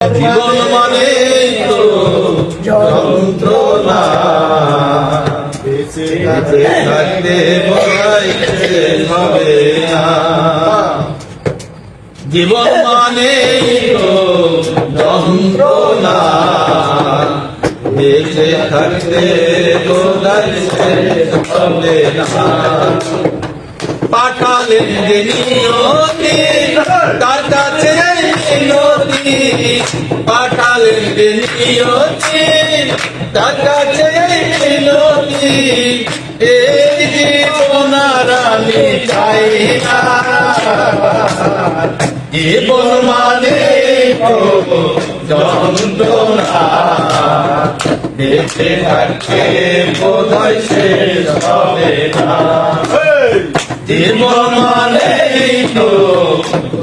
জীবন মানে তো যন্ত্রণা। বেঁচে থাকতে বলাইতে হবে না। জীবন মানে তো যন্ত্রণা। বেঁচে থাকতে বলাইতে হবে না। পাঠালেন যে নিয়তি তার কাছে নদী পাঠালেন নিয়তি তার কাছে নদী এই জীবন আমি চাই না জীবন মানে যন্ত্রণা বেঁচে থাকতে বোধহয় শেষ হবে না জীবন মানে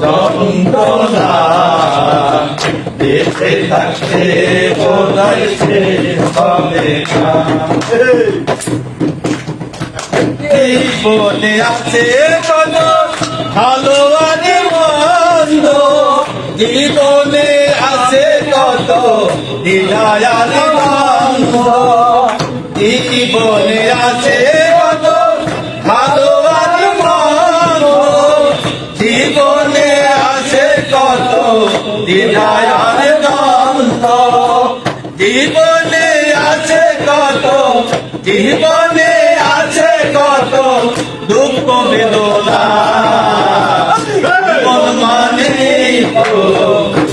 যন্ত্রণা বেঁচে থাকতে বোধহয় শেষ হবে না জীবনে আছে কত ভালো আর মন্দ জীবনে আছে কত আর দ্বন্দ্ব জীবনে আছে দ্বন্দ্ব জীবনে আছে কত জীবনে আছে কত দুঃখ বেদনা। মানে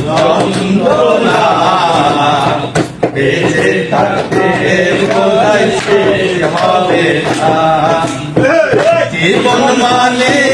যন্ত্রণা। বেঁচে থাকতে শেষ হবে জীবন মানে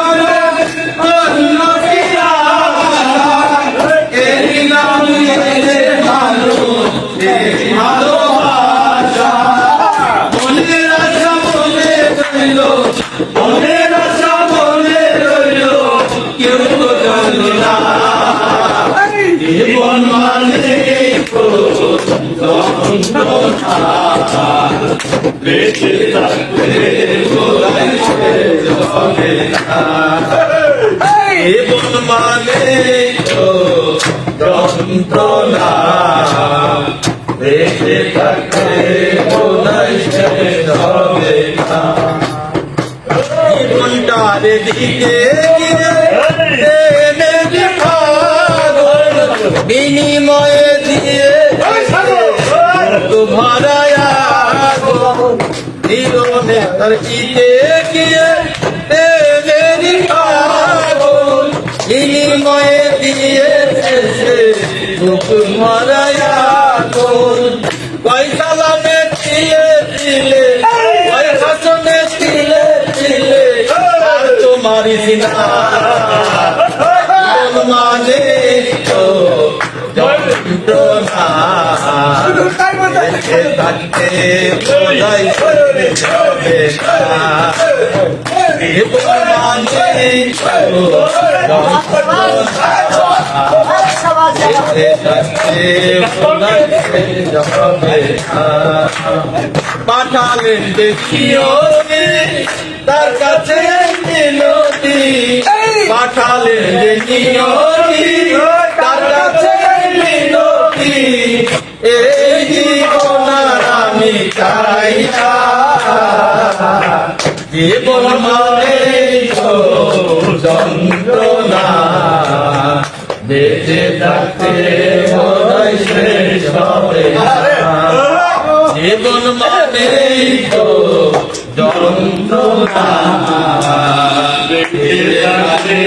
বেঁচে থাকতে হবে না জীবন মানে তো যন্ত্রণা বেঁচে থাকতে বোধহয় শেষ হবে না জীবনটার দিকে বিনিময়ে দিয়ে ভরায়া বিনিময়ে দিয়ে দুঃখ ভরায়া পয়সা লাগে দিয়ে দিলে পয়সা শুনে দিলে দিলে আর তোমারি জীবন মানে তো যন্ত্রণা। বেঁচে থাকতে শেষ হবে না পাঠালেন দেখিও তার কাছে পাঠালেন দেখিও জীবন মানে যন্ত্রণা বেঁচে থাকতে শেষ হবে জীবন মানে তো যন্ত্রণা বেঁচে থাকতে